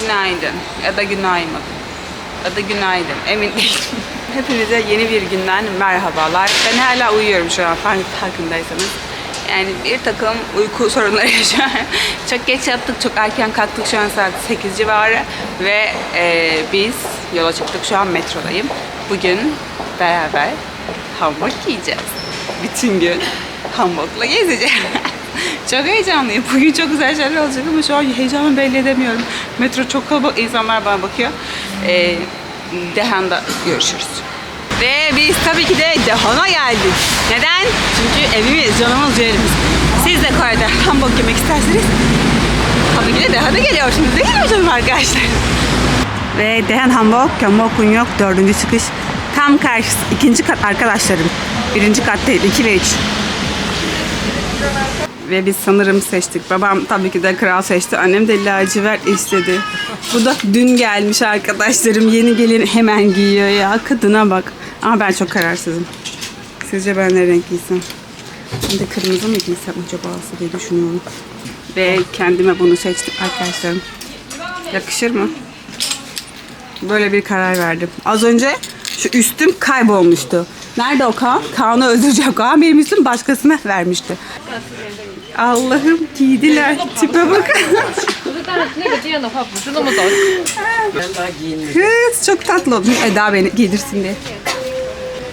Günaydın ya da günaydın ya da günaydın emin değilim. Hepinize yeni bir günden merhabalar. Ben hala uyuyorum şu an fark- farkındaysanız. Yani bir takım uyku sorunları yaşıyorum. çok geç yattık, çok erken kalktık. Şu an saat 8 civarı ve e, biz yola çıktık. Şu an metrodayım. Bugün beraber hamburg yiyeceğiz. Bütün gün hamburgla gezeceğim. Çok heyecanlıyım. Bugün çok güzel şeyler olacak ama şu an heyecanımı belli edemiyorum. Metro çok kalabalık, insanlar bana bakıyor. Ee, Dehan'da görüşürüz. Ve biz tabii ki de Dehan'a geldik. Neden? Çünkü evimiz, canımız yerimiz. Siz de Kore'de hamburg yemek isterseniz tabii ki de Dehan'a geliyorsunuz değil mi canım arkadaşlar? Ve Dehen Hamburg, Hamburg'un yok dördüncü çıkış. Tam karşısı ikinci kat arkadaşlarım. Birinci kat değil, iki ve üç. Ve biz sanırım seçtik. Babam tabii ki de kral seçti. Annem de lacivert istedi. Bu da dün gelmiş arkadaşlarım. Yeni gelin hemen giyiyor ya. Kadına bak. Ama ben çok kararsızım. Sizce ben ne renk giysem? De kırmızı mı giysem acaba diye düşünüyorum. Ve kendime bunu seçtim arkadaşlarım. Yakışır mı? Böyle bir karar verdim. Az önce şu üstüm kaybolmuştu. Nerede o Kaan? Kaan'ı öldüreceğim. Kaan benim üstüm başkasına vermişti. Allah'ım giydiler. Tipe bak. Kız çok tatlı oldun Eda beni giydirsin diye.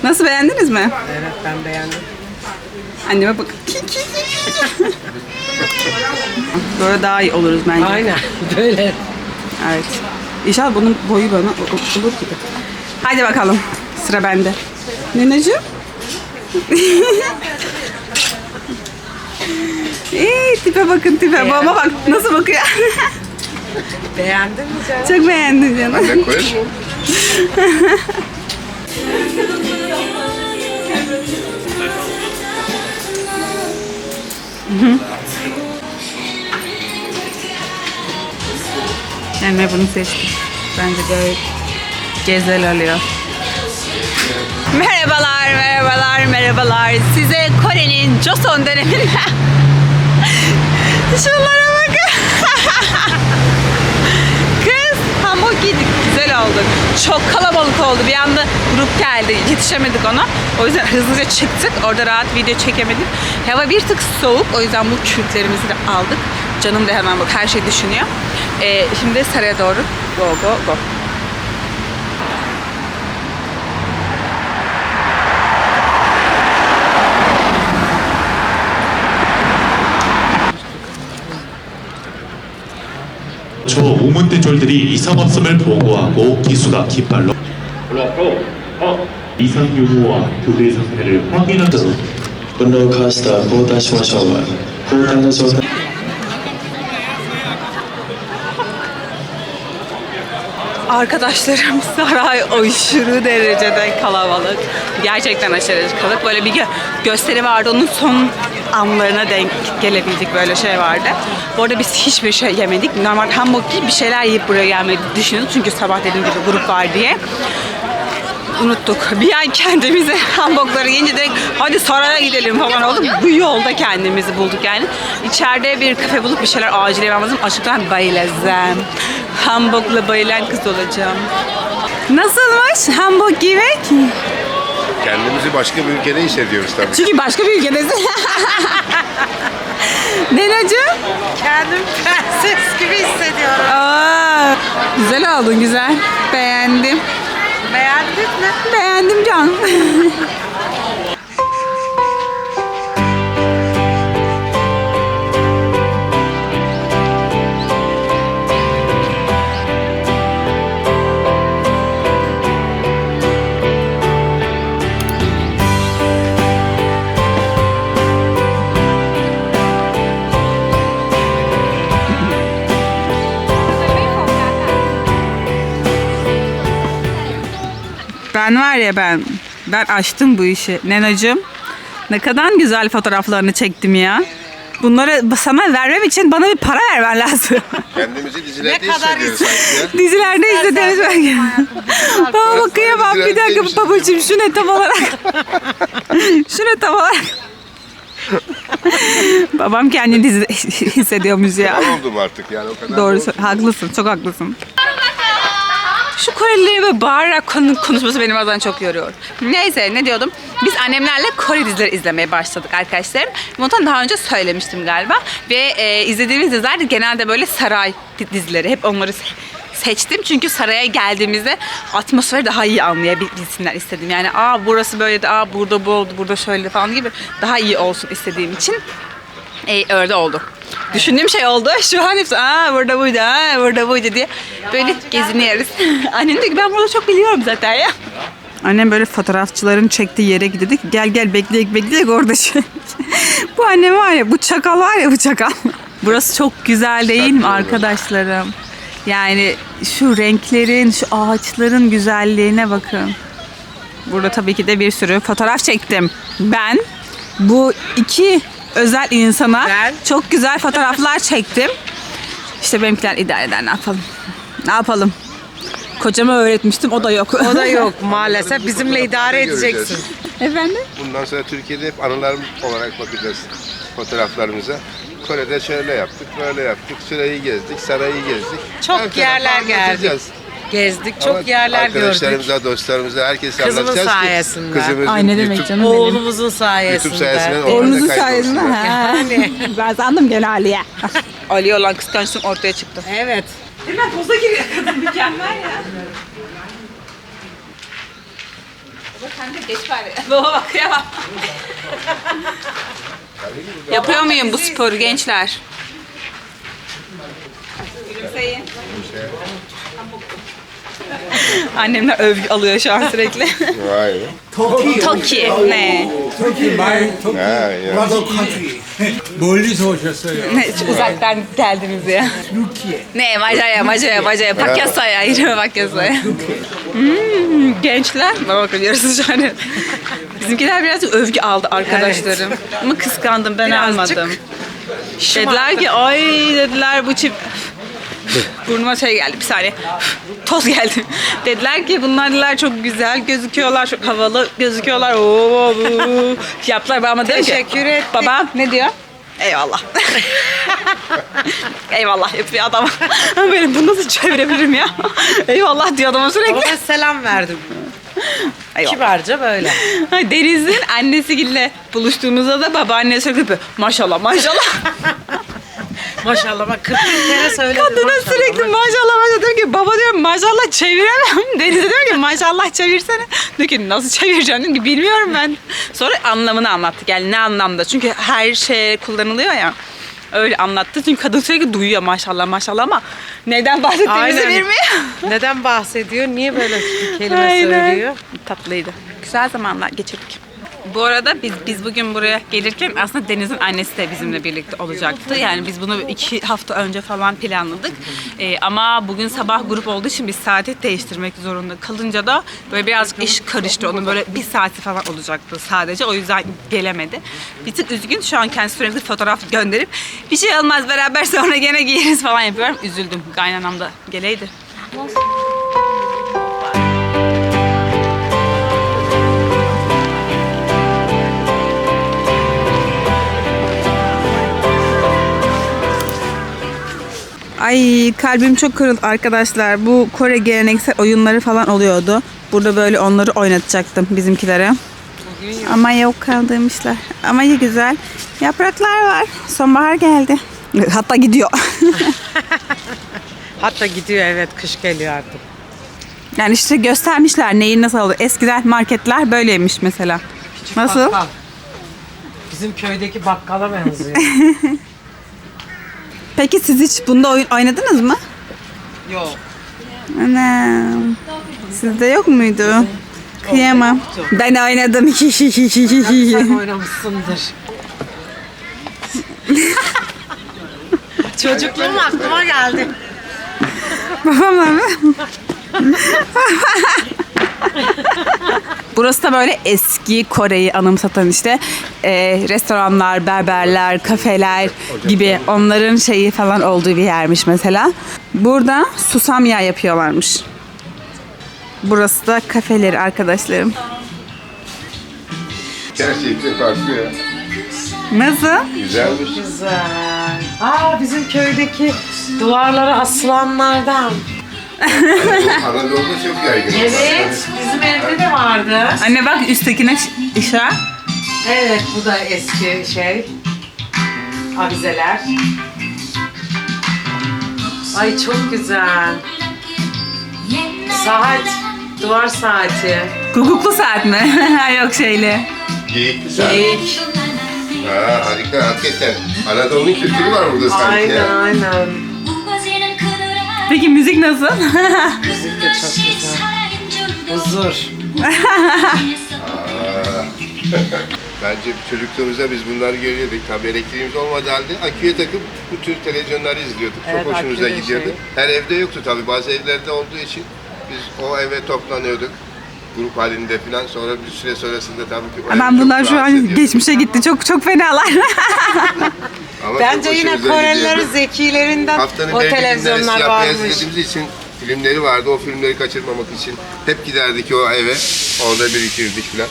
Nasıl beğendiniz mi? Evet ben beğendim. Anneme bak. Böyle daha iyi oluruz bence. Aynen böyle. Evet. İnşallah bunun boyu bana olur gibi. Hadi bakalım. Sıra bende. Neneciğim? İyi tipe bakın tipe. Babama bak nasıl bakıyor. Beğendin mi canım? Çok beğendim canım. Yani bunu seçtim. Bence gayet güzel oluyor. Merhabalar, merhabalar, merhabalar. Size Kore'nin Joseon döneminde Şunlara bakın. Kız hamburg yedik. Güzel oldu. Çok kalabalık oldu. Bir anda grup geldi. Yetişemedik ona. O yüzden hızlıca çıktık. Orada rahat video çekemedik. Hava bir tık soğuk. O yüzden bu kürklerimizi de aldık. Canım da hemen bak her şey düşünüyor. Ee, şimdi saraya doğru go go go. 저 오문대졸들이 이상 없음을 보고하고 기수가 깃발로 올라왔고 어? 이상 유무와 교대 상태를 확인한 듯 건너카스타 고다시마샤와 고단노소타 Arkadaşlarım saray aşırı derecede kalabalık. Gerçekten aşırı kalabalık. Böyle bir gö- gösteri vardı. Onun son anlarına denk gelebildik böyle şey vardı. Bu arada biz hiçbir şey yemedik. Normal hamburg gibi bir şeyler yiyip buraya gelmeyi düşünüyorduk. Çünkü sabah dediğim gibi grup var diye. Unuttuk. Bir an kendimizi hamburgları yiyince direkt hadi saraya gidelim falan oldu. Bu yolda kendimizi bulduk yani. İçeride bir kafe bulup bir şeyler acil yemem lazım. Açıktan bayılacağım. Hamburgla bayılan kız olacağım. Nasılmış hamburg yemek? Kendimizi başka bir ülkede hissediyoruz tabii. Çünkü başka bir ülkedesin. Nenacığım? Kendim prenses gibi hissediyorum. Aa, güzel oldun güzel. Beğendim. Beğendin mi? Beğendim can. Ben var ya ben ben açtım bu işi. Nenacığım ne kadar güzel fotoğraflarını çektim ya. Bunları sana vermem için bana bir para vermen lazım. Kendimizi dizilerde Ne kadar hissediyoruz sanki ya. Dizilerde izlediğimiz belki. Baba bakıyor bak bir dakika Dizilerdeymişiz. babacığım şu ne tam olarak. şu ne tam olarak. Babam kendini dizi hissediyormuş ya. Ben oldum artık yani o kadar. Doğru, sö- haklısın, çok haklısın. Şu Korelilerin böyle bağırarak konu- konuşması beni bazen çok yoruyor. Neyse ne diyordum? Biz annemlerle Kore dizileri izlemeye başladık arkadaşlarım. Bundan daha önce söylemiştim galiba. Ve e, izlediğimiz diziler de genelde böyle saray di- dizileri. Hep onları se- seçtim. Çünkü saraya geldiğimizde atmosferi daha iyi anlayabilsinler istedim. Yani aa burası böyleydi, aa burada bu oldu, burada şöyle falan gibi daha iyi olsun istediğim için e, öyle oldu. Düşündüğüm şey oldu. Şu an hepsi aa burada buydu, aa burada buydu diye böyle geziniyoruz. Annem diyor ki ben burada çok biliyorum zaten ya. Annem böyle fotoğrafçıların çektiği yere gidedik. Gel gel bekleyek bekleyek orada şey. bu annem var ya bu çakal var ya bu çakal. Burası çok güzel değil mi arkadaşlarım? Yani şu renklerin, şu ağaçların güzelliğine bakın. Burada tabii ki de bir sürü fotoğraf çektim. Ben bu iki özel insana Ben? çok güzel fotoğraflar çektim. İşte benimkiler idare eder ne yapalım. Ne yapalım? Kocama öğretmiştim o da yok. O da yok maalesef. Bizimle idare edeceksin. Efendim? Bundan sonra Türkiye'de hep anılar olarak bakacağız fotoğraflarımıza. Kore'de şöyle yaptık, böyle yaptık, süreyi gezdik, sarayı gezdik. Çok Her yerler geldik. Gezdik, Ama çok yerler gördük. Arkadaşlarımıza, dostlarımıza, herkese Kızımın anlatacağız ki sayesinde. Kızımızın Ay ne demek YouTube- canım benim. Oğlumuzun sayesinde. YouTube sayesinde onlar da Oğlunuzun kaybolsun. sayesinde. ha. Yani. ben sandım gene Ali'ye. Ali'ye olan kıskançlığım ortaya çıktı. Evet. Hemen poza giriyor kadın mükemmel ya. Baba sen de geç bari. Baba bak ya. Yapıyor muyum bu sporu gençler? Gülümseyin. Annemler övgü alıyor şu an sürekli. Vay be. Toki. Ne? Ha, ya. 멀리서 오셨어요. Ne? Şu Uzaktan geldiniz ya. Ne? Macaya, macaya, macaya. Pakyasaya, yine pakyasaya. Hmm, gençler. Bana bakın yarısı şu an. Bizimkiler birazcık övgü aldı arkadaşlarım. Ama kıskandım ben Birazcık almadım. Dediler ki ay dediler bu çift Burnuma şey geldi bir saniye. Toz geldi. Dediler ki bunlar dediler çok güzel gözüküyorlar, çok havalı gözüküyorlar. Oo. Yaptılar ben ama dedim ki. Teşekkür ettik. Babam ne diyor? Eyvallah. Eyvallah yapıyor adam. Benim bunu nasıl çevirebilirim ya? Eyvallah diyor adama Ama sürekli. ben selam verdim. Eyvallah. Kibarca böyle. Deniz'in annesiyle buluştuğumuzda da babaanne sürekli. Maşallah maşallah. Maşallah bak 40 bin kere söyledim. Kadına maşallah. sürekli maşallah maşallah diyor ki baba diyorum maşallah çeviremem. Deniz'e diyor ki maşallah çevirsene. Diyor ki nasıl çevireceğim ki bilmiyorum ben. Sonra anlamını anlattık yani ne anlamda. Çünkü her şey kullanılıyor ya. Öyle anlattı çünkü kadın sürekli duyuyor maşallah maşallah ama neden bahsettiğimizi Aynen. bilmiyor. Neden bahsediyor? Niye böyle bir kelime Aynen. söylüyor? Tatlıydı. Güzel zamanlar geçirdik. Bu arada biz biz bugün buraya gelirken aslında Deniz'in annesi de bizimle birlikte olacaktı. Yani biz bunu iki hafta önce falan planladık. Ee, ama bugün sabah grup olduğu için biz saati değiştirmek zorunda kalınca da böyle birazcık iş karıştı. Onun böyle bir saati falan olacaktı sadece. O yüzden gelemedi. Bir tık üzgün. Şu an kendisi sürekli fotoğraf gönderip bir şey olmaz beraber sonra gene giyeriz falan yapıyorum. Üzüldüm. Kaynanam da geleydi. Ay kalbim çok kırıldı arkadaşlar. Bu Kore geleneksel oyunları falan oluyordu. Burada böyle onları oynatacaktım bizimkilere. Ama yok kaldırmışlar. Ama iyi güzel. Yapraklar var. Sonbahar geldi. Hatta gidiyor. Hatta gidiyor evet kış geliyor artık. yani işte göstermişler neyin nasıl olduğu. Eskiden marketler böyleymiş mesela. Nasıl? Bakkal. Bizim köydeki bakkala benziyor. Peki siz hiç bunda oyun oynadınız mı? Yok. Anam. Sizde yok muydu? Kıyamam. Ben oynadım. Sen oynamışsındır. Çocukluğum aklıma geldi. Babamla mı? Burası da böyle eski Kore'yi anımsatan işte e, restoranlar, berberler, kafeler gibi onların şeyi falan olduğu bir yermiş mesela. Burada susam yağı yapıyorlarmış. Burası da kafeleri arkadaşlarım. Gerçekten farklı ya. Nasıl? Güzelmiş. Güzel. Aa bizim köydeki duvarlara asılanlardan. Anadolu'da çok yaygın. Evet, bizim evde de vardı. Anne bak üsttekine ş- işaret. Evet, bu da eski şey. Avizeler. Ay çok güzel. Saat, duvar saati. Guguklu saat mi? Yok şeyli. Geyikli saat. Geyik. Ha, harika hakikaten. Anadolu'nun kültürü var burada sanki. Aynen, ya. aynen. Peki müzik nasıl? Müzik de çok güzel. Huzur. Bence çocukluğumuzda biz bunları görüyorduk. Tabii elektriğimiz olmadığı halde aküye takıp bu tür televizyonları izliyorduk. Evet, Çok hoşumuza aküde gidiyordu. şey. Her evde yoktu tabii. Bazı evlerde olduğu için biz o eve toplanıyorduk. Grup halinde falan. Sonra bir süre sonrasında tabii ki çok bunlar şu an geçmişe gitti. Çok çok fenalar. Ama Bence çok yine hoşumuza Korelilerin gidiyordu. zekilerinden Haftanın o belki günleri televizyonlar siyah beyaz varmış. izlediğimiz için filmleri vardı. O filmleri kaçırmamak için hep giderdik o eve. Orada birikirdik falan.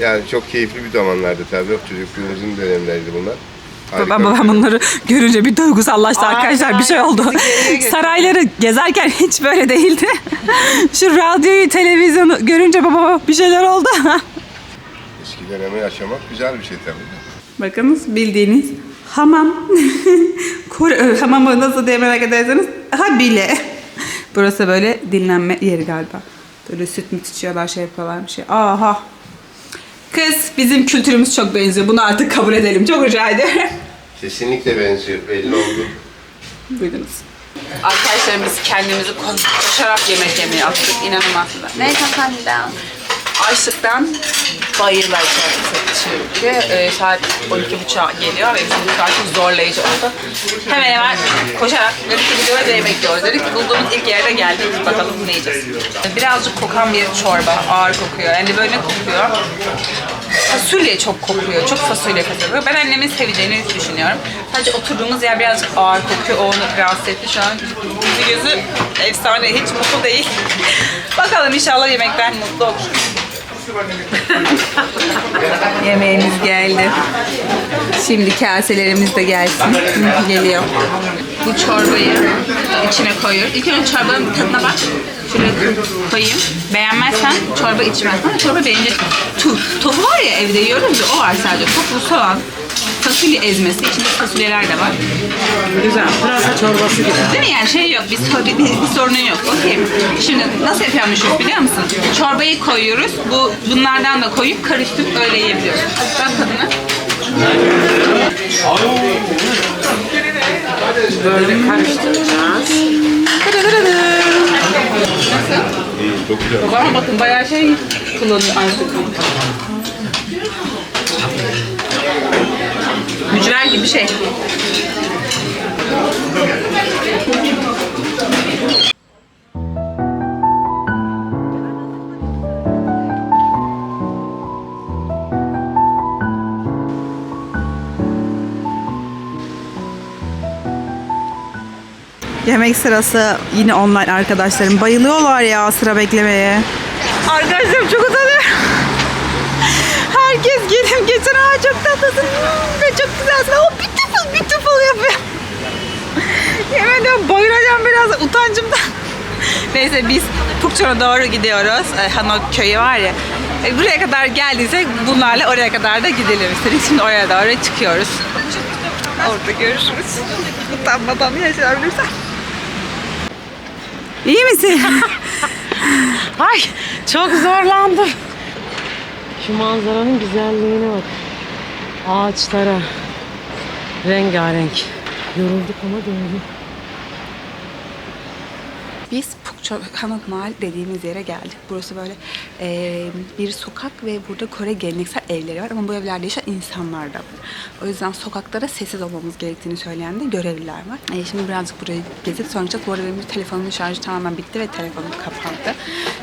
Yani çok keyifli bir zamanlardı tabii. Çocukluğumuzun dönemleriydi bunlar. Harika babam şey. bunları görünce bir duygusallaştı Aynen, arkadaşlar. Bir şey oldu. Sarayları gezerken hiç böyle değildi. Şu radyoyu, televizyonu görünce baba bir şeyler oldu. Eski dönemi yaşamak güzel bir şey tabii. Bakınız bildiğiniz hamam. Kore, e, hamamı nasıl diye merak ederseniz ha bile. Burası böyle dinlenme yeri galiba. Böyle süt mü içiyorlar şey yapıyorlar bir şey. Aha. Bizim kültürümüz çok benziyor. Bunu artık kabul edelim. Çok rica ederim. Kesinlikle benziyor. Belli oldu. Buyurunuz. Arkadaşlar biz kendimizi koşarak yemek yemeye attık. İnanılmaz. Ne kafanda? Açlıktan bayılacak çünkü e, saat 12.30'a geliyor ve bizim artık zorlayıcı oldu. Hemen hemen koşarak ki gidiyoruz ve yemek yiyoruz dedik. Bulduğumuz ilk yerde geldik. Bakalım ne yiyeceğiz. Birazcık kokan bir çorba. Ağır kokuyor. Yani böyle kokuyor? fasulye çok kokuyor. Çok fasulye kokuyor. Ben annemin seveceğini düşünüyorum. Sadece oturduğumuz yer birazcık ağır kokuyor. O onu rahatsız etti. Şu an yüzü gözü efsane. Hiç mutlu değil. Bakalım inşallah yemekten mutlu olur. Yemeğimiz geldi. Şimdi kaselerimiz de gelsin. Geliyor. Bu çorbayı içine koyuyoruz. İlk önce çorbanın tadına bak. Şöyle koyayım. Beğenmezsen çorba içmezsen ama çorba beğenecek. Tu, tofu var ya evde yiyoruz ya o var sadece. Tofu, soğan, fasulye ezmesi. İçinde fasulyeler de var. Güzel. Pırasa çorbası gibi. Değil mi yani şey yok, bir, sor- bir, bir, bir sorunun yok. Okey. Şimdi nasıl yapıyormuşuz biliyor musun? Çorbayı koyuyoruz, bu bunlardan da koyup karıştırıp öyle yiyebiliyoruz. Ben tadına. Böyle karıştıracağız. Nasıl? Çok güzel. Ama bakın bayağı şey kullanıyor artık. Mücver gibi bir şey. Yemek sırası yine online arkadaşlarım. Bayılıyorlar ya sıra beklemeye. Arkadaşlarım çok utanıyorum. Gelip geçen aa çok tatlısın hmm, ve çok güzelsin. O beautiful beautiful yapıyor. Yemin ediyorum bayılacağım biraz utancımdan. Neyse biz Pukçon'a doğru gidiyoruz. E, Hanok köyü var ya. E, buraya kadar geldiysek bunlarla oraya kadar da gidelim istedik. Şimdi oraya doğru çıkıyoruz. Orada görüşürüz. Utanmadan yaşayabilirsen. İyi misin? Ay çok zorlandım. Şu manzaranın güzelliğine bak. Ağaçlara. Rengarenk. Yorulduk ama doğru. Biz Pukço Hanok Mahal dediğimiz yere geldik. Burası böyle e, bir sokak ve burada Kore geleneksel evleri var ama bu evlerde yaşayan insanlar da var. O yüzden sokaklara sessiz olmamız gerektiğini söyleyen de görevliler var. E, şimdi birazcık burayı gezip sonra. Bu arada benim telefonumun şarjı tamamen bitti ve telefonum kapandı.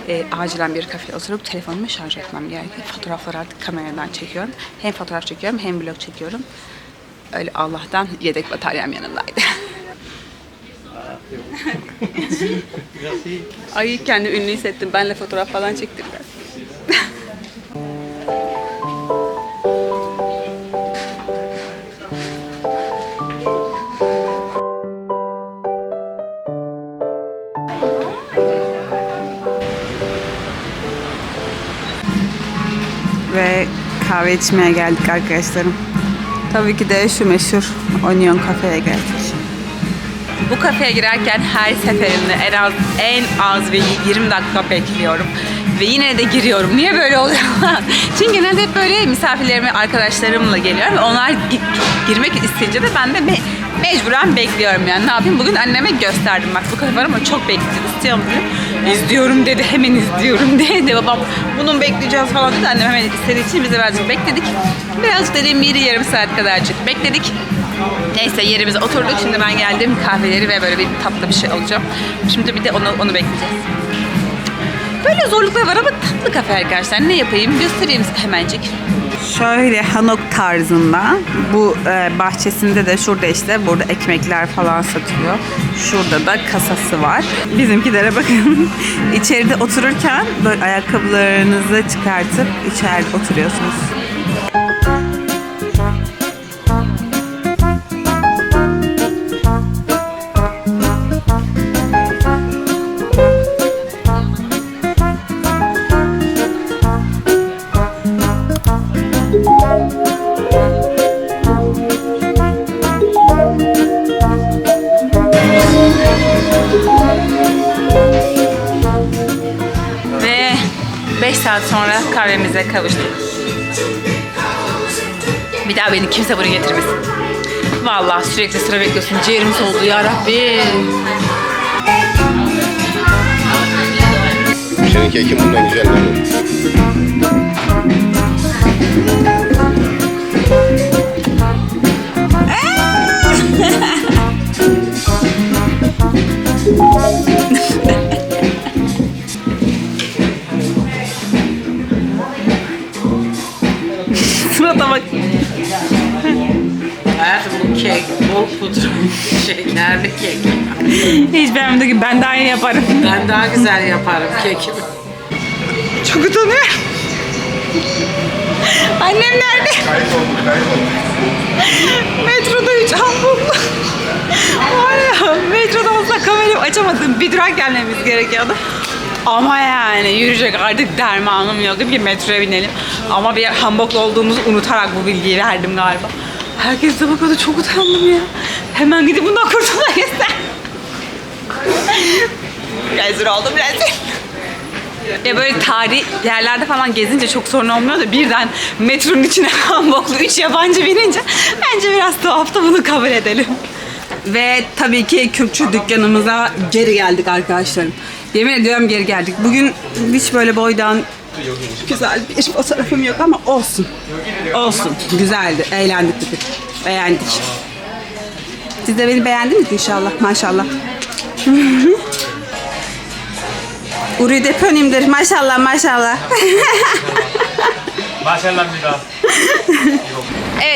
E, acilen bir kafeye oturup telefonumu şarj etmem gerekiyor. Fotoğrafları artık kameradan çekiyorum. Hem fotoğraf çekiyorum hem vlog çekiyorum. Öyle Allah'tan yedek bataryam yanındaydı. Ayı kendi ünlü hissettim. Benle fotoğraf falan çektirdiler. Ve kahve içmeye geldik arkadaşlarım. Tabii ki de şu meşhur Onion Cafe'ye geldik. Bu kafeye girerken her seferinde en az en az ve 20 dakika bekliyorum. Ve yine de giriyorum. Niye böyle oluyor? Çünkü genelde hep böyle misafirlerime, arkadaşlarımla geliyorum. Ve onlar gi- girmek isteyince de ben de me- mecburen bekliyorum yani. Ne yapayım? Bugün anneme gösterdim. Bak bu kafe var ama çok bekledim. İstiyor musun? İzliyorum dedi. Hemen izliyorum dedi. Babam bunun bekleyeceğiz falan dedi. Annem hemen istediği için biz de birazcık bekledik. Biraz dediğim bir yarım saat kadarcık bekledik. Neyse yerimize oturduk. Şimdi ben geldim kahveleri ve böyle bir tatlı bir şey alacağım. Şimdi bir de onu onu bekleyeceğiz. Böyle zorluklar var ama tatlı kafe arkadaşlar. Ne yapayım göstereyim size hemencik. Şöyle Hanok tarzında. Bu e, bahçesinde de şurada işte burada ekmekler falan satıyor. Şurada da kasası var. Bizimkilere bakın. İçeride otururken böyle ayakkabılarınızı çıkartıp içeride oturuyorsunuz. 5 saat sonra kahvemize kavuştuk. Bir daha beni kimse buraya getirmesin. Vallahi sürekli sıra bekliyorsun. Ciğerim soldu ya Rabbi. Senin kekin bundan güzel mi? Kek, bol pudra, şekerli kek. Hiç beğenmedim ki ben daha iyi yaparım. Ben daha güzel yaparım kekimi. Çok utanıyorum. Annem nerede? Metroda üç hamburglu. Var ya metroda olsa kamerayı açamadım. Bir durak gelmemiz gerekiyordu. Ama yani yürüyecek artık dermanım yok. Ki metroya binelim. Ama bir Hamburglu olduğumuzu unutarak bu bilgiyi verdim galiba. Herkes de bakıyordu çok utandım ya. Hemen gidip bundan kurtulmak istedim. rezil oldum rezil. Ya böyle tarih yerlerde falan gezince çok sorun olmuyor da birden metronun içine Hamburglu üç yabancı binince bence biraz tuhafta bunu kabul edelim. Ve tabii ki Kürtçü dükkanımıza geri geldik arkadaşlarım. Yemin ediyorum geri geldik. Bugün hiç böyle boydan Güzel bir iş fotoğrafım yok ama olsun. Olsun. Güzeldi. Eğlendik dedik. Beğendik. Siz de beni beğendiniz inşallah. Maşallah. Uride pönimdir. Maşallah maşallah. maşallah bir daha.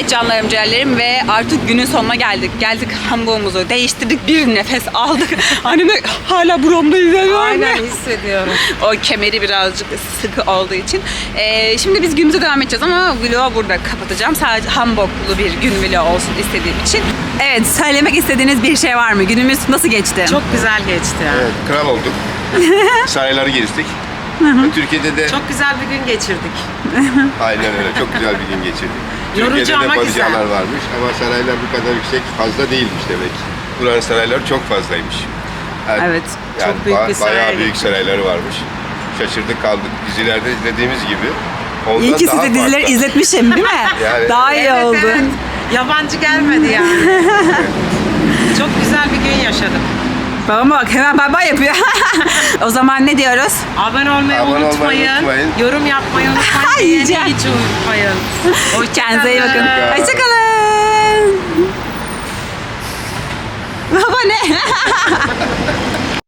canlarım ciğerlerim ve artık günün sonuna geldik. Geldik hamburgumuzu değiştirdik bir nefes aldık. Anneme hala izleniyor. Aynen hissediyorum. O kemeri birazcık sıkı olduğu için. Ee, şimdi biz günümüze devam edeceğiz ama vlogu burada kapatacağım. Sadece Hamburglu bir gün vlogu olsun istediğim için. Evet söylemek istediğiniz bir şey var mı? Günümüz nasıl geçti? Çok güzel geçti. Evet, kral olduk. Sarayları gezdik. Türkiye'de de Çok güzel bir gün geçirdik. aynen öyle çok güzel bir gün geçirdik. Yorucu Türkiye'de de ama güzel. varmış ama saraylar bu kadar yüksek fazla değilmiş demek. Buranın sarayları çok fazlaymış. Yani- Evet, çok yani büyük ba- bir saray Bayağı büyük gittik. sarayları varmış. Şaşırdık kaldık dizilerde izlediğimiz gibi. Ondan İyi ki daha size dizileri farklı. izletmişim değil mi? Yani- Daha iyi Evet, oldu. evet. Yabancı gelmedi yani. Çok güzel bir gün yaşadım. Babam bak hemen bay bay yapıyor. o zaman ne diyoruz? Abone olmayı, Abone olmayı unutmayın. Yorum yapmayı unutmayın. Hiç unutmayın. Kendinize iyi bakın. Hoşçakalın. Baba ne?